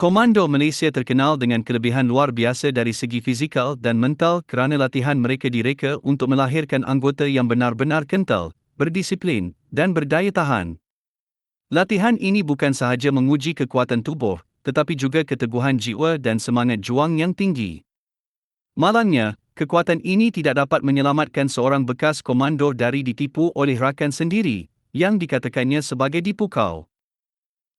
Komando Malaysia terkenal dengan kelebihan luar biasa dari segi fizikal dan mental kerana latihan mereka direka untuk melahirkan anggota yang benar-benar kental, berdisiplin, dan berdaya tahan. Latihan ini bukan sahaja menguji kekuatan tubuh, tetapi juga keteguhan jiwa dan semangat juang yang tinggi. Malangnya, kekuatan ini tidak dapat menyelamatkan seorang bekas komando dari ditipu oleh rakan sendiri, yang dikatakannya sebagai dipukau.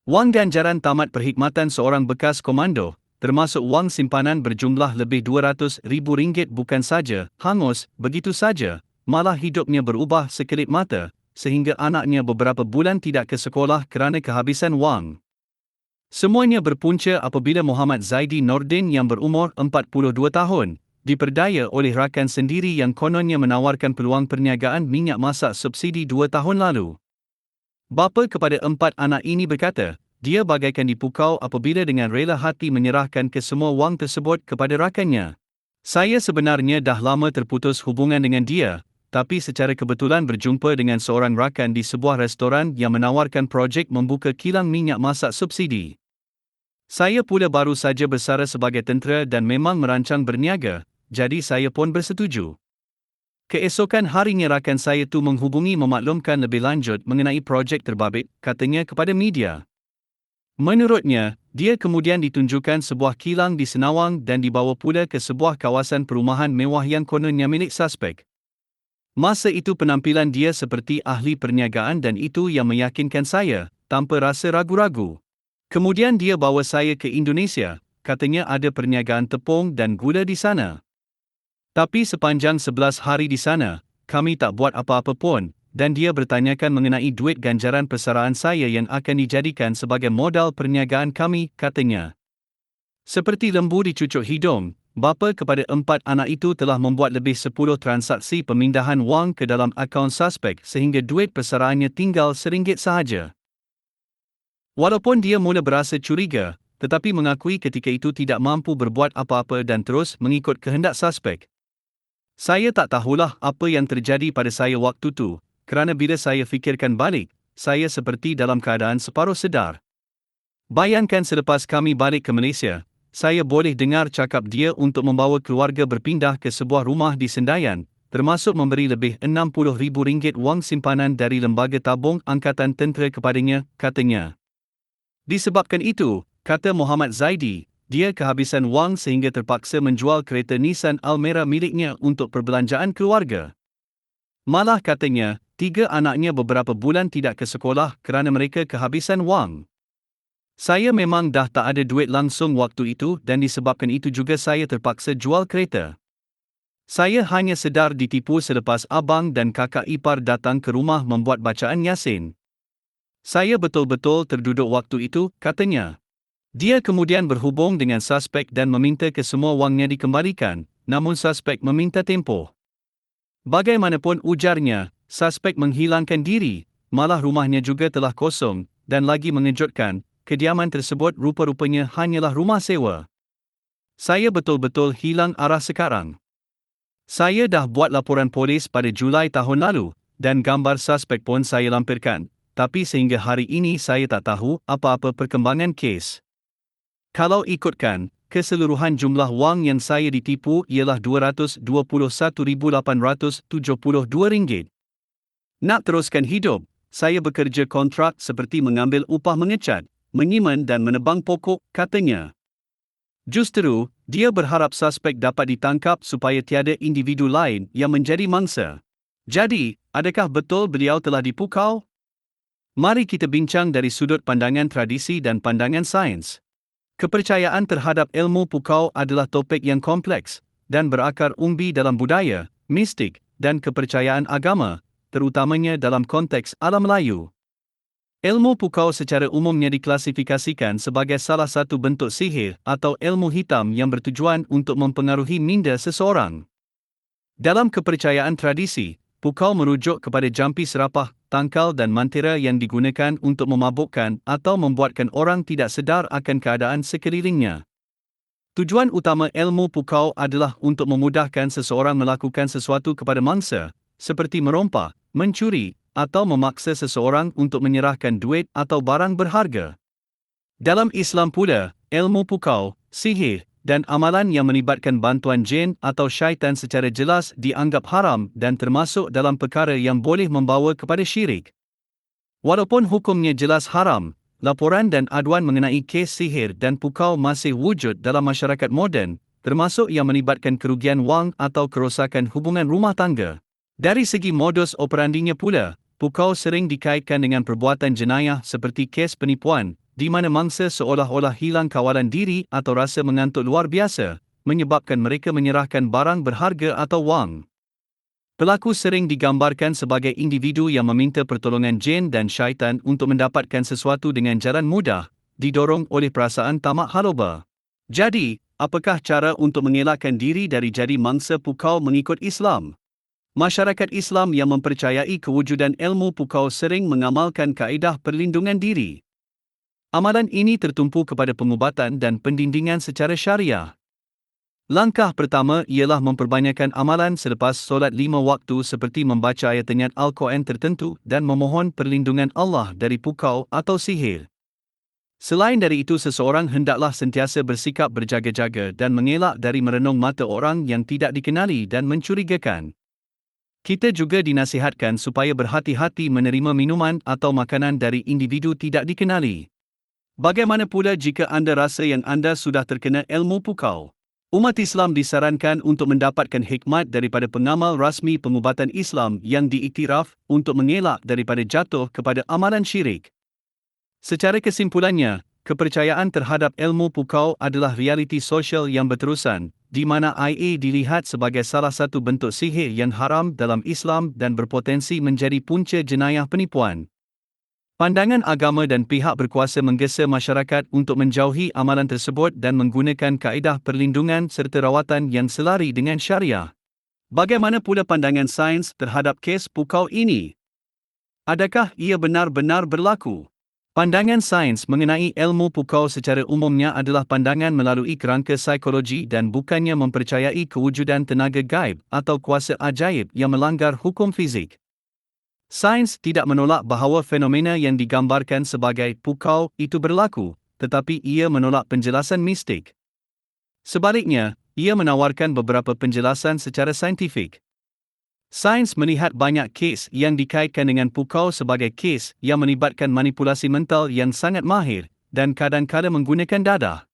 Wang ganjaran tamat perkhidmatan seorang bekas komando, termasuk wang simpanan berjumlah lebih RM200,000 bukan saja hangus begitu saja, malah hidupnya berubah sekelip mata, sehingga anaknya beberapa bulan tidak ke sekolah kerana kehabisan wang. Semuanya berpunca apabila Muhammad Zaidi Nordin yang berumur 42 tahun, diperdaya oleh rakan sendiri yang kononnya menawarkan peluang perniagaan minyak masak subsidi dua tahun lalu. Bapa kepada empat anak ini berkata, dia bagaikan dipukau apabila dengan rela hati menyerahkan kesemua wang tersebut kepada rakannya. Saya sebenarnya dah lama terputus hubungan dengan dia, tapi secara kebetulan berjumpa dengan seorang rakan di sebuah restoran yang menawarkan projek membuka kilang minyak masak subsidi. Saya pula baru saja bersara sebagai tentera dan memang merancang berniaga, jadi saya pun bersetuju. Keesokan harinya rakan saya tu menghubungi memaklumkan lebih lanjut mengenai projek terbabit, katanya kepada media. Menurutnya, dia kemudian ditunjukkan sebuah kilang di Senawang dan dibawa pula ke sebuah kawasan perumahan mewah yang kononnya milik suspek. Masa itu penampilan dia seperti ahli perniagaan dan itu yang meyakinkan saya, tanpa rasa ragu-ragu. Kemudian dia bawa saya ke Indonesia, katanya ada perniagaan tepung dan gula di sana. Tapi sepanjang 11 hari di sana, kami tak buat apa-apa pun, dan dia bertanyakan mengenai duit ganjaran persaraan saya yang akan dijadikan sebagai modal perniagaan kami, katanya. Seperti lembu dicucuk hidung, bapa kepada empat anak itu telah membuat lebih 10 transaksi pemindahan wang ke dalam akaun suspek sehingga duit persaraannya tinggal seringgit sahaja. Walaupun dia mula berasa curiga, tetapi mengakui ketika itu tidak mampu berbuat apa-apa dan terus mengikut kehendak suspek. Saya tak tahulah apa yang terjadi pada saya waktu tu, kerana bila saya fikirkan balik, saya seperti dalam keadaan separuh sedar. Bayangkan selepas kami balik ke Malaysia, saya boleh dengar cakap dia untuk membawa keluarga berpindah ke sebuah rumah di Sendayan, termasuk memberi lebih RM60,000 wang simpanan dari Lembaga Tabung Angkatan Tentera kepadanya, katanya. Disebabkan itu, kata Muhammad Zaidi, dia kehabisan wang sehingga terpaksa menjual kereta Nissan Almera miliknya untuk perbelanjaan keluarga. Malah katanya, tiga anaknya beberapa bulan tidak ke sekolah kerana mereka kehabisan wang. Saya memang dah tak ada duit langsung waktu itu dan disebabkan itu juga saya terpaksa jual kereta. Saya hanya sedar ditipu selepas abang dan kakak ipar datang ke rumah membuat bacaan Yasin. Saya betul-betul terduduk waktu itu, katanya. Dia kemudian berhubung dengan suspek dan meminta kesemua wangnya dikembalikan, namun suspek meminta tempoh. Bagaimanapun ujarnya, suspek menghilangkan diri, malah rumahnya juga telah kosong, dan lagi mengejutkan, kediaman tersebut rupa-rupanya hanyalah rumah sewa. Saya betul-betul hilang arah sekarang. Saya dah buat laporan polis pada Julai tahun lalu, dan gambar suspek pun saya lampirkan, tapi sehingga hari ini saya tak tahu apa-apa perkembangan kes. Kalau ikutkan, keseluruhan jumlah wang yang saya ditipu ialah RM221,872. Nak teruskan hidup, saya bekerja kontrak seperti mengambil upah mengecat, menyiman dan menebang pokok, katanya. Justeru, dia berharap suspek dapat ditangkap supaya tiada individu lain yang menjadi mangsa. Jadi, adakah betul beliau telah dipukau? Mari kita bincang dari sudut pandangan tradisi dan pandangan sains. Kepercayaan terhadap ilmu pukau adalah topik yang kompleks dan berakar umbi dalam budaya, mistik dan kepercayaan agama, terutamanya dalam konteks alam Melayu. Ilmu pukau secara umumnya diklasifikasikan sebagai salah satu bentuk sihir atau ilmu hitam yang bertujuan untuk mempengaruhi minda seseorang. Dalam kepercayaan tradisi, pukau merujuk kepada jampi serapah, tangkal dan mantera yang digunakan untuk memabukkan atau membuatkan orang tidak sedar akan keadaan sekelilingnya. Tujuan utama ilmu pukau adalah untuk memudahkan seseorang melakukan sesuatu kepada mangsa, seperti merompak, mencuri, atau memaksa seseorang untuk menyerahkan duit atau barang berharga. Dalam Islam pula, ilmu pukau, sihir, dan amalan yang melibatkan bantuan jin atau syaitan secara jelas dianggap haram dan termasuk dalam perkara yang boleh membawa kepada syirik. Walaupun hukumnya jelas haram, laporan dan aduan mengenai kes sihir dan pukau masih wujud dalam masyarakat moden, termasuk yang melibatkan kerugian wang atau kerosakan hubungan rumah tangga. Dari segi modus operandinya pula, pukau sering dikaitkan dengan perbuatan jenayah seperti kes penipuan, di mana mangsa seolah-olah hilang kawalan diri atau rasa mengantuk luar biasa, menyebabkan mereka menyerahkan barang berharga atau wang. Pelaku sering digambarkan sebagai individu yang meminta pertolongan jin dan syaitan untuk mendapatkan sesuatu dengan jalan mudah, didorong oleh perasaan tamak haloba. Jadi, apakah cara untuk mengelakkan diri dari jadi mangsa pukau mengikut Islam? Masyarakat Islam yang mempercayai kewujudan ilmu pukau sering mengamalkan kaedah perlindungan diri. Amalan ini tertumpu kepada pengubatan dan pendindingan secara syariah. Langkah pertama ialah memperbanyakkan amalan selepas solat lima waktu seperti membaca ayat-ayat Al-Quran tertentu dan memohon perlindungan Allah dari pukau atau sihir. Selain dari itu seseorang hendaklah sentiasa bersikap berjaga-jaga dan mengelak dari merenung mata orang yang tidak dikenali dan mencurigakan. Kita juga dinasihatkan supaya berhati-hati menerima minuman atau makanan dari individu tidak dikenali. Bagaimana pula jika anda rasa yang anda sudah terkena ilmu pukau? Umat Islam disarankan untuk mendapatkan hikmat daripada pengamal rasmi pengubatan Islam yang diiktiraf untuk mengelak daripada jatuh kepada amalan syirik. Secara kesimpulannya, kepercayaan terhadap ilmu pukau adalah realiti sosial yang berterusan, di mana IA dilihat sebagai salah satu bentuk sihir yang haram dalam Islam dan berpotensi menjadi punca jenayah penipuan. Pandangan agama dan pihak berkuasa menggesa masyarakat untuk menjauhi amalan tersebut dan menggunakan kaedah perlindungan serta rawatan yang selari dengan syariah. Bagaimana pula pandangan sains terhadap kes pukau ini? Adakah ia benar-benar berlaku? Pandangan sains mengenai ilmu pukau secara umumnya adalah pandangan melalui kerangka psikologi dan bukannya mempercayai kewujudan tenaga gaib atau kuasa ajaib yang melanggar hukum fizik. Sains tidak menolak bahawa fenomena yang digambarkan sebagai pukau itu berlaku, tetapi ia menolak penjelasan mistik. Sebaliknya, ia menawarkan beberapa penjelasan secara saintifik. Sains melihat banyak kes yang dikaitkan dengan pukau sebagai kes yang melibatkan manipulasi mental yang sangat mahir dan kadang-kadang menggunakan dadah.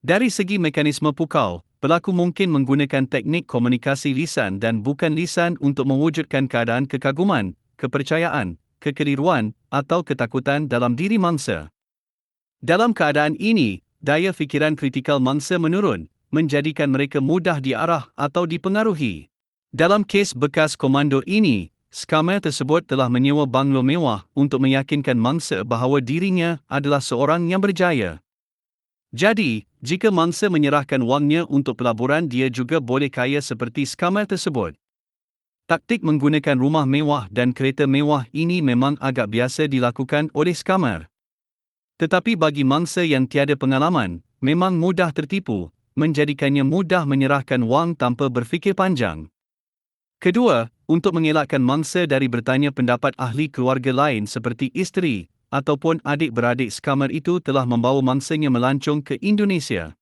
Dari segi mekanisme pukau, pelaku mungkin menggunakan teknik komunikasi lisan dan bukan lisan untuk mewujudkan keadaan kekaguman, kepercayaan, kekeliruan, atau ketakutan dalam diri mangsa. Dalam keadaan ini, daya fikiran kritikal mangsa menurun, menjadikan mereka mudah diarah atau dipengaruhi. Dalam kes bekas komando ini, skamer tersebut telah menyewa banglo mewah untuk meyakinkan mangsa bahawa dirinya adalah seorang yang berjaya. Jadi, jika mangsa menyerahkan wangnya untuk pelaburan dia juga boleh kaya seperti skamer tersebut. Taktik menggunakan rumah mewah dan kereta mewah ini memang agak biasa dilakukan oleh skamer. Tetapi bagi mangsa yang tiada pengalaman, memang mudah tertipu, menjadikannya mudah menyerahkan wang tanpa berfikir panjang. Kedua, untuk mengelakkan mangsa dari bertanya pendapat ahli keluarga lain seperti isteri ataupun adik-beradik skamer itu telah membawa mangsanya melancong ke Indonesia.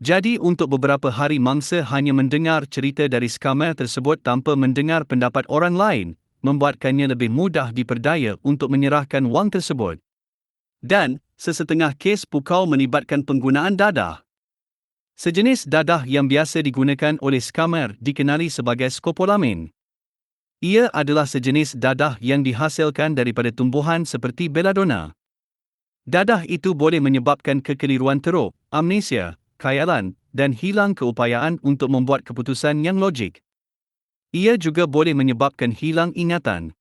Jadi untuk beberapa hari mangsa hanya mendengar cerita dari skamer tersebut tanpa mendengar pendapat orang lain, membuatkannya lebih mudah diperdaya untuk menyerahkan wang tersebut. Dan, sesetengah kes pukau melibatkan penggunaan dadah. Sejenis dadah yang biasa digunakan oleh skamer dikenali sebagai skopolamin. Ia adalah sejenis dadah yang dihasilkan daripada tumbuhan seperti belladonna. Dadah itu boleh menyebabkan kekeliruan teruk, amnesia, khayalan, dan hilang keupayaan untuk membuat keputusan yang logik. Ia juga boleh menyebabkan hilang ingatan.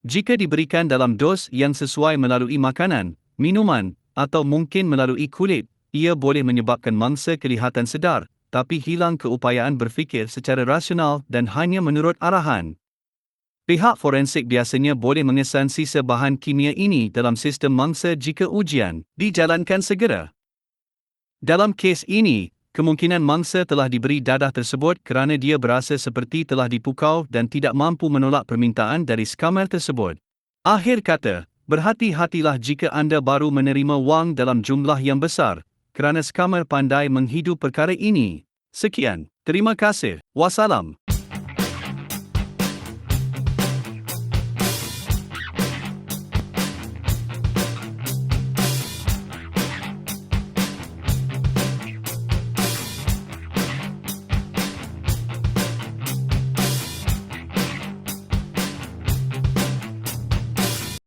Jika diberikan dalam dos yang sesuai melalui makanan, minuman, atau mungkin melalui kulit, ia boleh menyebabkan mangsa kelihatan sedar, tapi hilang keupayaan berfikir secara rasional dan hanya menurut arahan. Pihak forensik biasanya boleh mengesan sisa bahan kimia ini dalam sistem mangsa jika ujian dijalankan segera. Dalam kes ini, kemungkinan mangsa telah diberi dadah tersebut kerana dia berasa seperti telah dipukau dan tidak mampu menolak permintaan dari skamer tersebut. Akhir kata, Berhati-hatilah jika anda baru menerima wang dalam jumlah yang besar, kerana skamer pandai menghidu perkara ini. Sekian, terima kasih, wassalam.